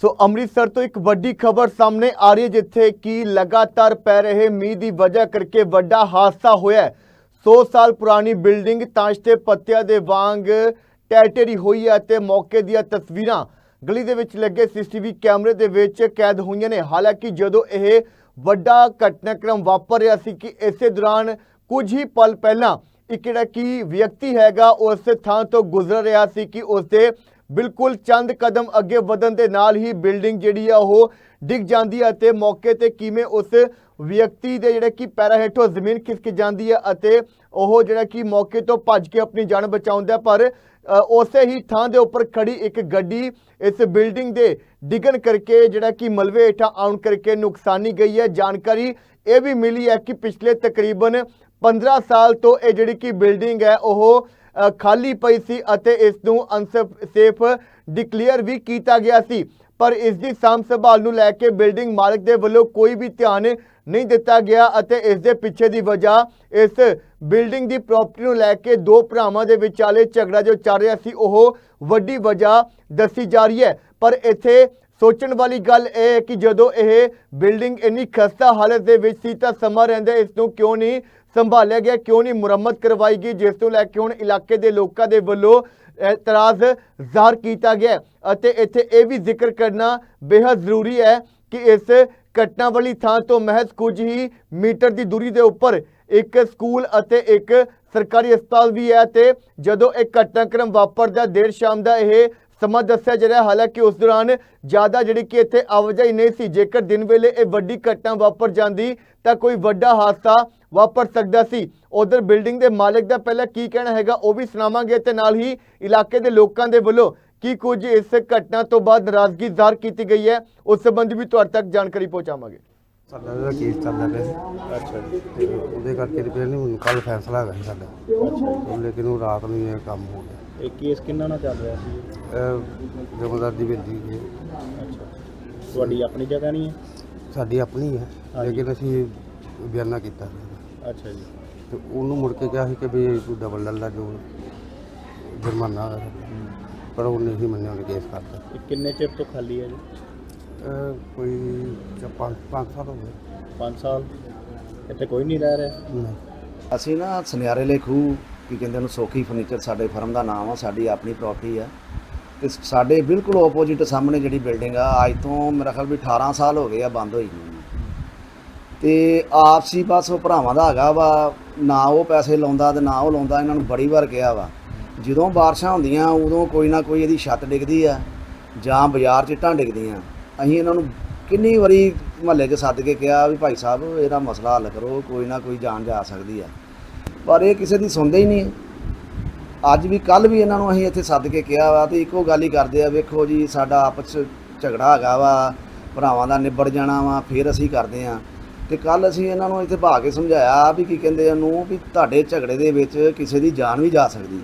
ਸੋ ਅੰਮ੍ਰਿਤਸਰ ਤੋਂ ਇੱਕ ਵੱਡੀ ਖਬਰ ਸਾਹਮਣੇ ਆ ਰਹੀ ਹੈ, ਜਿੱਥੇ ਕਿ ਲਗਾਤਾਰ ਪੈ ਰਹੇ ਮੀਂਹ ਦੀ ਵਜ੍ਹਾ ਕਰਕੇ ਵੱਡਾ ਹਾਦਸਾ ਹੋਇਆ ਹੈ। 100 ਸਾਲ ਪੁਰਾਣੀ ਬਿਲਡਿੰਗ ਤਾਸ਼ ਤੇ ਪੱਤਿਆਂ ਦੇ ਵਾਂਗ ਟੈਟੇਰੀ ਹੋਈ ਹੈ ਅਤੇ ਮੌਕੇ ਦੀਆਂ ਤਸਵੀਰਾਂ ਗਲੀ ਦੇ ਵਿੱਚ ਲੱਗੇ ਸੀਸੀਟੀਵੀ ਕੈਮਰੇ ਦੇ ਵਿੱਚ ਕੈਦ ਹੋਈਆਂ ਨੇ। ਹਾਲਾਂਕਿ ਜਦੋਂ ਇਹ ਵੱਡਾ ਘਟਨਾਕ੍ਰਮ ਵਾਪਰ ਰਿਹਾ ਸੀ ਕਿ ਇਸੇ ਦੌਰਾਨ ਕੁਝ ਹੀ ਪਲ ਪਹਿਲਾਂ ਇੱਕ ਜਿਹੜਾ ਕਿ ਵਿਅਕਤੀ ਹੈਗਾ, ਉਸ ਥਾਂ ਤੋਂ ਗੁਜ਼ਰ ਰਿਹਾ ਸੀ ਕਿ ਉਸ ਦੇ ਬਿਲਕੁਲ ਚੰਦ ਕਦਮ ਅੱਗੇ ਵਧਣ ਦੇ ਨਾਲ ਹੀ ਬਿਲਡਿੰਗ ਜਿਹੜੀ ਆ ਉਹ ਡਿੱਗ ਜਾਂਦੀ ਹੈ ਅਤੇ ਮੌਕੇ ਤੇ ਕਿਵੇਂ ਉਸ ਵਿਅਕਤੀ ਦੇ ਜਿਹੜਾ ਕਿ ਪੈਰਾਂ ਹੇਠੋਂ ਜ਼ਮੀਨ ਖਿਸਕ ਜਾਂਦੀ ਹੈ ਅਤੇ ਉਹ ਜਿਹੜਾ ਕਿ ਮੌਕੇ ਤੋਂ ਭੱਜ ਕੇ ਆਪਣੀ ਜਾਨ ਬਚਾਉਂਦਾ ਪਰ ਉਸੇ ਹੀ ਥਾਂ ਦੇ ਉੱਪਰ ਖੜੀ ਇੱਕ ਗੱਡੀ ਇਸ ਬਿਲਡਿੰਗ ਦੇ ਡਿੱਗਣ ਕਰਕੇ ਜਿਹੜਾ ਕਿ ਮਲਵੇ ਹੇਠਾਂ ਆਉਣ ਕਰਕੇ ਨੁਕਸਾਨੀ ਗਈ ਹੈ। ਜਾਣਕਾਰੀ ਇਹ ਵੀ ਮਿਲੀ ਹੈ ਕਿ ਪਿਛਲੇ ਤਕਰੀਬਨ 15 ਸਾਲ ਤੋਂ ਇਹ ਜਿਹੜੀ ਕਿ ਬਿਲਡਿੰਗ ਹੈ, ਉਹ ਖਾਲੀ ਪਈ ਸੀ ਅਤੇ ਇਸ ਨੂੰ ਅਨਸੇਫ ਡਿਕਲੇਅਰ ਵੀ ਕੀਤਾ ਗਿਆ ਸੀ। ਪਰ ਇਸ ਦੀ ਸਾਂਭ ਸੰਭਾਲ ਨੂੰ ਲੈ ਕੇ ਬਿਲਡਿੰਗ ਮਾਲਕ ਦੇ ਵੱਲੋਂ ਕੋਈ ਵੀ ਧਿਆਨ ਨਹੀਂ ਦਿੱਤਾ ਗਿਆ ਅਤੇ ਇਸ ਦੇ ਪਿੱਛੇ ਦੀ ਵਜ੍ਹਾ ਇਸ ਬਿਲਡਿੰਗ ਦੀ ਪ੍ਰਾਪਰਟੀ ਨੂੰ ਲੈ ਕੇ ਦੋ ਭਰਾਵਾਂ ਦੇ ਵਿਚਾਲੇ ਝਗੜਾ ਜੋ ਚੱਲ ਰਿਹਾ ਸੀ, ਉਹ ਵੱਡੀ ਵਜ੍ਹਾ ਦੱਸੀ ਜਾ ਰਹੀ ਹੈ। ਪਰ ਇੱਥੇ ਸੋਚਣ ਵਾਲੀ ਗੱਲ ਇਹ ਹੈ ਕਿ ਜਦੋਂ ਇਹ ਬਿਲਡਿੰਗ ਇੰਨੀ ਖਸਤਾ ਹਾਲਤ ਦੇ ਵਿੱਚ ਸੀ ਤਾਂ ਸਮਾਂ ਰਹਿੰਦੇ ਇਸ ਨੂੰ ਕਿਉਂ ਨਹੀਂ ਸੰਭਾਲਿਆ ਗਿਆ, ਕਿਉਂ ਨਹੀਂ ਮੁਰੰਮਤ ਕਰਵਾਈ ਗਈ, ਜਿਸ ਤੋਂ ਲੈ ਕੇ ਹੁਣ ਇਲਾਕੇ ਦੇ ਲੋਕਾਂ ਦੇ ਵੱਲੋਂ ਇਤਰਾਜ਼ ਜ਼ਾਹਰ ਕੀਤਾ ਗਿਆ। ਅਤੇ ਇੱਥੇ ਇਹ ਵੀ ਜ਼ਿਕਰ ਕਰਨਾ ਬੇहद ਜ਼ਰੂਰੀ ਹੈ ਕਿ ਇਸ ਘਟਨਾ ਵਾਲੀ ਥਾਂ ਤੋਂ ਮਹਿਜ਼ ਕੁਝ ਹੀ ਮੀਟਰ ਦੀ ਦੂਰੀ ਦੇ ਉੱਪਰ ਇੱਕ ਸਕੂਲ ਅਤੇ ਇੱਕ ਸਰਕਾਰੀ ਹਸਪਤਾਲ ਵੀ ਹੈ ਤੇ ਜਦੋਂ ਇਹ ਘਟਨਾਕ੍ਰਮ ਵਾਪਰਦਾ, ਦੇਰ ਸ਼ਾਮ ਦਾ ਇਹ ਸਮਾਂ ਦੱਸਿਆ ਜਾ ਰਿਹਾ ਹਾਲਾਂਕਿ ਉਸ ਦੌਰਾਨ ਜ਼ਿਆਦਾ ਜਿਹੜੀ ਕਿ ਇੱਥੇ ਆਵਾਜਾਈ ਨਹੀਂ ਸੀ ਜੇਕਰ ਦਿਨ ਵੇਲੇ ਇਹ ਵੱਡੀ ਘਟਨਾ ਵਾਪਰ ਜਾਂਦੀ ਤਾਂ ਕੋਈ ਵੱਡਾ ਹਾਦਸਾ ਵਾਪਰ ਸਕਦਾ ਸੀ। ਉਧਰ ਬਿਲਡਿੰਗ ਦੇ ਮਾਲਕ ਦਾ ਪਹਿਲਾਂ ਕੀ ਕਹਿਣਾ ਹੈਗਾ ਉਹ ਵੀ ਸੁਣਾਵਾਂਗੇ ਤੇ ਨਾਲ ਹੀ ਇਲਾਕੇ ਦੇ ਲੋਕਾਂ ਦੇ ਵੱਲੋਂ ਕੀ ਕੁਝ ਇਸ ਘਟਨਾ ਤੋਂ ਬਾਅਦ ਨਾਰਾਜ਼ਗੀ ਜ਼ਾਹਰ ਕੀਤੀ ਗਈ ਹੈ ਉਸ ਸੰਬੰਧੀ ਵੀ ਤੁਹਾਡੇ ਤੱਕ ਜਾਣਕਾਰੀ ਪਹੁੰਚਾਵਾਂਗੇ। ਸਾਡਾ ਜਿਹੜਾ ਕੇਸ ਚੱਲਦਾ ਪਿਆ ਸੀ ਅੱਛਾ ਤੇ ਉਹਦੇ ਕਰਕੇ ਰਿਪੇਅਰ ਨਹੀਂ ਹੁਣ ਕੱਲ ਫੈਸਲਾ ਹੈਗਾ ਸੀ ਸਾਡਾ। ਅੱਛਾ ਲੇਕਿਨ ਉਹ ਰਾਤ ਨੂੰ ਇਹ ਕੰਮ ਹੋ ਗਿਆ। ਇਹ ਕੇਸ ਕਿੰਨਾ ਨਾਲ ਚੱਲ ਰਿਹਾ ਸੀ? ਜਮਦਾਰ ਦੀ ਬੇਟੀ ਹੈ ਅੱਛਾ ਤੁਹਾਡੀ ਆਪਣੀ ਜਗ੍ਹਾ ਨਹੀਂ ਹੈ? ਸਾਡੀ ਆਪਣੀ ਹੈ ਹਾਂਜੀ। ਲੇਕਿਨ ਅਸੀਂ ਬਿਆਨਾ ਕੀਤਾ ਸੀ। ਅੱਛਾ ਜੀ। ਤੇ ਉਹਨੂੰ ਮੁੜ ਕੇ ਕਿਹਾ ਸੀ ਕਿ ਵੀ ਤੂੰ ਡਬਲ ਡਲ ਦਾ ਜੋ ਜੁਰਮਾਨਾ ਹੈ। ਪਰ ਉਹ ਨਹੀਂ ਮੰਨਿਆ ਉਹਨੇ ਕੇਸ ਕਰਤਾ। ਇਹ ਕਿੰਨੇ ਚਿਰ ਤੋਂ ਖਾਲੀ ਹੈ ਜੀ? ਕੋਈ ਚ- ਪੰਜ ਪੰਜ ਸਾਲ ਹੋ ਗਏ। 5 ਸਾਲ? ਇੱਥੇ ਕੋਈ ਨਹੀਂ ਰਹਿ ਰਿਹਾ? ਨਹੀਂ। ਅਸੀਂ ਨਾ ਸੁਨਿਆਰੇ ਲਈ ਖੂਹ ਕੀ ਕਹਿੰਦੇ ਉਹਨੂੰ ਸੋਖੀ ਫਰਨੀਚਰ ਸਾਡੇ ਫਰਮ ਦਾ ਨਾਮ ਆ ਸਾਡੀ ਆਪਣੀ ਪ੍ਰਾਪਰਟੀ ਆ। ਤੇ ਸਾਡੇ ਬਿਲਕੁਲ ਆਪੋਜ਼ਿਟ ਸਾਹਮਣੇ ਜਿਹੜੀ ਬਿਲਡਿੰਗ ਆ, ਅੱਜ ਤੋਂ ਮੇਰਾ ਖਿਆਲ ਵੀ 18 ਸਾਲ ਹੋ ਗਏ ਆ ਬੰਦ ਹੋਈ ਨੂੰ। ਤੇ ਆਪਸੀ ਬਸ ਉਹ ਭਰਾਵਾਂ ਦਾ ਹੈਗਾ ਵਾ, ਨਾ ਉਹ ਪੈਸੇ ਲਾਉਂਦਾ ਤੇ ਨਾ ਉਹ ਲਾਉਂਦਾ, ਇਹਨਾਂ ਨੂੰ ਬੜੀ ਵਾਰ ਕਿਹਾ ਵਾ। ਜਦੋਂ ਬਾਰਿਸ਼ਾਂ ਹੁੰਦੀਆਂ, ਉਦੋਂ ਕੋਈ ਨਾ ਕੋਈ ਇਹਦੀ ਛੱਤ ਡਿੱਗਦੀ ਆ, ਜਾਂ ਬਾਜ਼ਾਰ 'ਚ ਇੱਟਾਂ ਡਿੱਗਦੀਆਂ। ਅਸੀਂ ਇਹਨਾਂ ਨੂੰ ਕਿੰਨੀ ਵਾਰੀ ਮਹੱਲੇ 'ਚ ਸੱਦ ਕੇ ਕਿਹਾ ਵੀ ਭਾਈ ਸਾਹਿਬ, ਇਹਦਾ ਮਸਲਾ ਹੱਲ ਕਰੋ, ਕੋਈ ਨਾ ਕੋਈ ਜਾਨ ਜਾ ਸਕਦੀ ਆ। ਪਰ ਇਹ ਕਿਸੇ ਦੀ ਸੁਣਦੇ ਹੀ ਨਹੀਂ। ਅੱਜ ਵੀ ਕੱਲ ਵੀ ਇਹਨਾਂ ਨੂੰ ਅਸੀਂ ਇੱਥੇ ਸੱਦ ਕੇ ਕਿਹਾ ਵਾ ਤੇ ਇੱਕੋ ਗੱਲ ਹੀ ਕਰਦੇ ਆ, ਵੇਖੋ ਜੀ ਸਾਡਾ ਆਪਸ ਝਗੜਾ ਹੈਗਾ ਵਾ, ਭਰਾਵਾਂ ਦਾ ਨਿਬੜ ਜਾਣਾ ਵਾ, ਫਿਰ ਅਸੀਂ ਕਰਦੇ ਆ। ਤੇ ਕੱਲ ਅਸੀਂ ਇਹਨਾਂ ਨੂੰ ਇੱਥੇ ਭਾ ਕੇ ਸਮਝਾਇਆ ਵੀ ਕੀ ਕਹਿੰਦੇ ਇਹਨੂੰ ਵੀ ਤੁਹਾਡੇ ਝਗੜੇ ਦੇ ਵਿੱਚ ਕਿਸੇ ਦੀ ਜਾਨ ਵੀ ਜਾ ਸਕਦੀ।